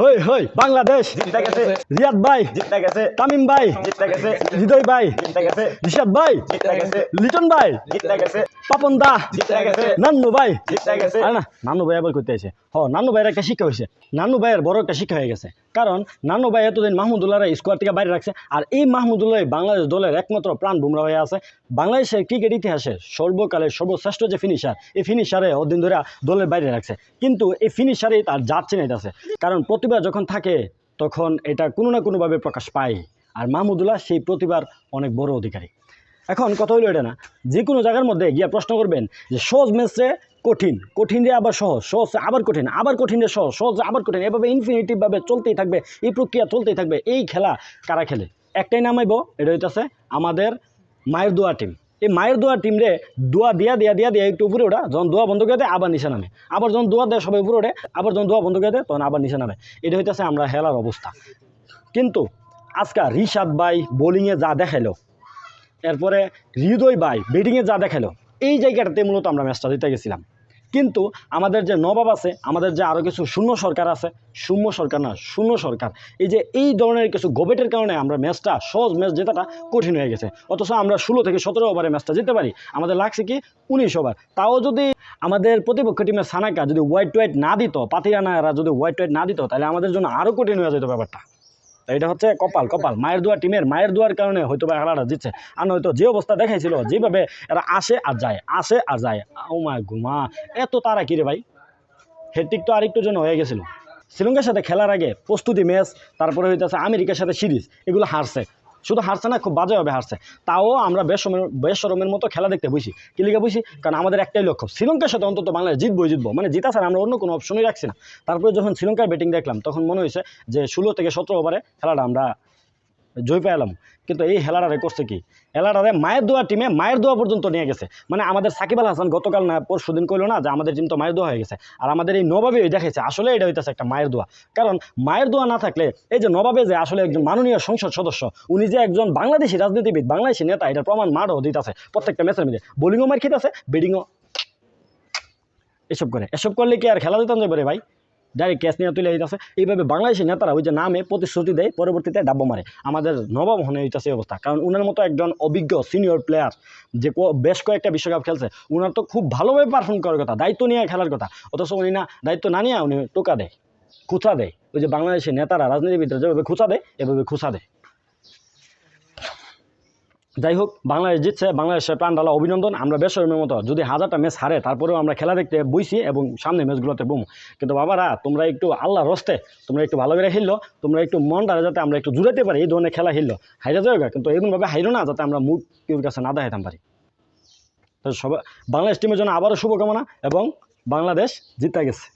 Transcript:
হই হই বাংলাদেশ জিতে গেছে। রিয়াদ ভাই জিতে গেছে। তামিম ভাই জিতে গেছে। হৃদয় ভাই জিতে গেছে। ঋষাদ ভাই জিতে গেছে। লিটন ভাই জিতে গেছে। পাপন দা জিতে গেছে। নান্নু ভাই। জিতে গেছে। না নানু ভাই আবার করতে আছে হ নানু ভাইয়ের একটা শিক্ষা হয়েছে। নানু ভাইয়ের বড় একটা শিক্ষা হয়ে গেছে। কারণ নানু ভাই এতদিন মাহমুদুল্লাহর স্কোয়ার থেকে বাইরে রাখছে আর এই মাহমুদুল্লাহ বাংলাদেশ দলের একমাত্র প্রাণ বুমরা হয়ে আছে। বাংলাদেশের ক্রিকেট ইতিহাসে সর্বকালের সর্বশ্রেষ্ঠ যে ফিনিশার এই ফিনিশারে অদিন ধরে দলের বাইরে রাখছে। কিন্তু এই ফিনিশারেই তার জাত চিনাইতেছে। কারণ প্রতিভা যখন থাকে, তখন এটা কোনো না কোনোভাবে প্রকাশ পায়। আর মাহমুদুল্লাহ সেই প্রতিভার অনেক বড় অধিকারী। এখন কথা হইল এটা না যে কোনো জায়গার মধ্যে গিয়া প্রশ্ন করবেন যে সহজ ম্যাচে কঠিন কঠিন রে আবার সহজ সহজ আবার কঠিন আবার কঠিন রে সহজ সহজ আবার কঠিন, এভাবে ইনফিনিটিভভাবে চলতেই থাকবে, এই প্রক্রিয়া চলতেই থাকবে, এই খেলা কারা খেলে? একটাই নামাইব এটা হইতেছে আমাদের মায়ের দোয়া টিম এই মায়ের দোয়া টিম রে দোয়া দিয়া দিয়া দিয়া দিয়া একটু উপরে ওঠা, যখন দোয়া বন্ধ করে দেয়, আবার নিচে নামে। আবার যখন দোয়া দেয়, সবাই উপরে ওঠে, আবার যখন দোয়া বন্ধ করে দেয়, তখন আবার নিচে নামে। এটা হইতেছে আমরা হেলার অবস্থা। কিন্তু আজকা রিশাদ ভাই বোলিংয়ে যা দেখাইলো এরপরে হৃদয় বাই ব্যাটিংয়ে যা দেখাল, এই জায়গাটাতে মূলত আমরা ম্যাচটা জিতে গেছিলাম। কিন্তু আমাদের যে নবাব আছে, আমাদের যে আরও কিছু শূন্য সরকার আছে, শূন্য সরকার না, শূন্য সরকার, এই যে এই ধরনের কিছু গোবেটের কারণে আমরা ম্যাচটা সহজ ম্যাচ জেতাটা কঠিন হয়ে গেছে। অথচ আমরা ষোলো থেকে সতেরো ওভারে ম্যাচটা জিততে পারি, আমাদের লাগছে কি উনিশ ওভার তাও যদি আমাদের প্রতিপক্ষ টিমের সানাকা যদি হোয়াইট টোয়াইট না দিত, পাতিরানারা যদি হোয়াইট হোয়াইট না দিত, তাহলে আমাদের জন্য আরও কঠিন হয়ে যেত ব্যাপারটা। তো এটা হচ্ছে কপাল কপাল। মায়ের দোয়া টিমের, মায়ের দোয়ার কারণে হয়তো বা খেলাটা জিতছে। আর নয়তো যে অবস্থা দেখাইছিল, যেভাবে এরা আসে আর যায়, আসে আর যায়। ও মা ঘুমা এত তারা কিরে ভাই? হেট্রিক তো আরেকটু জন্য হয়ে গেছিল। শ্রীলঙ্কার সাথে খেলার আগে প্রস্তুতি ম্যাচ, তারপরে হইতেছে আমেরিকার সাথে সিরিজ, এগুলো হারছে। শুধু হারছে না, খুব বাজেভাবে হারছে। তাও আমরা বেসমের বেসরমের মতো খেলা দেখতে বুঝি কি লিখে বুঝি কারণ আমাদের একটাই লক্ষ্য, শ্রীলঙ্কার সাথে অন্তত বাংলাদেশ জিতবই জিতবো। মানে জিতা স্যার আমরা অন্য কোনো অপশনই রাখছি না। তারপরে যখন শ্রীলঙ্কার ব্যাটিং দেখলাম, তখন মনে হয়েছে যে ষোলো থেকে সতেরো ওভারে খেলাটা আমরা জয় পেলাম কিন্তু এই হেলাডারে করছে কি? হেলাডারে মায়ের দোয়া টিমে মায়ের দোয়া পর্যন্ত নিয়ে গেছে। মানে আমাদের সাকিব আল হাসান গতকাল না, পরশু দিন কইলো না যে আমাদের টিম তো মায়ের দোয়া হয়ে গেছে। আর আমাদের এই নবাবে দেখেছে আসলে এটা হইতেছে একটা মায়ের দোয়া। কারণ মায়ের দোয়া না থাকলে এই যে নবাবে যে আসলে একজন মাননীয় সংসদ সদস্য, উনি যে একজন বাংলাদেশি রাজনীতিবিদ, বাংলাদেশি নেতা, এটার প্রমাণ মাঠও দিতেছে প্রত্যেকটা ম্যাচের মধ্যে। বোলিংও মার খেতেছে ব্যাটিংও এসব করে, এসব করলে কি আর খেলা দিতাম যাবে ভাই? ডাইরেক্ট ক্যাশ নিয়ে তুলে হইতেছে এইভাবে বাংলাদেশের নেতারা ওই যে নামে প্রতিশ্রুতি দেয়, পরবর্তীতে ডাব্বা মারে। আমাদের নবম হনে হইতেছে এই অবস্থা। কারণ উনার মতো একজন অভিজ্ঞ সিনিয়র প্লেয়ার যে বেশ কয়েকটা বিশ্বকাপ খেলছে, উনার তো খুব ভালোভাবে পারফর্ম করার কথা, দায়িত্ব নিয়ে খেলার কথা। অথচ উনি না, দায়িত্ব না নিয়ে উনি টোকা দেয় খুচা দেয়। ওই যে বাংলাদেশের নেতারা, রাজনীতিবিদরা যেভাবে খুচা দেয়, এভাবে খুচা দেয়। যাই হোক বাংলাদেশ জিতছে, বাংলাদেশের প্রাণডালা অভিনন্দন। আমরা বেসরমের মতো যদি হাজারটা ম্যাচ হারে, তারপরেও আমরা খেলা দেখতে বইছি এবং সামনে ম্যাচগুলোতে বম। কিন্তু বাবারা, তোমরা একটু আল্লাহ রস্তে, তোমরা একটু ভালো করে খেললো, তোমরা একটু মনটা যাতে আমরা একটু জুড়াতে পারি, এই ধরনের খেলা খেললো। হাইরা যাবে কিন্তু এমনভাবে হাইরো না, যাতে আমরা মুখ কেউর কাছে না দেখাইতাম পারি। তো সবাই বাংলাদেশ টিমের জন্য আবারও শুভকামনা এবং বাংলাদেশ জিতে গেছে।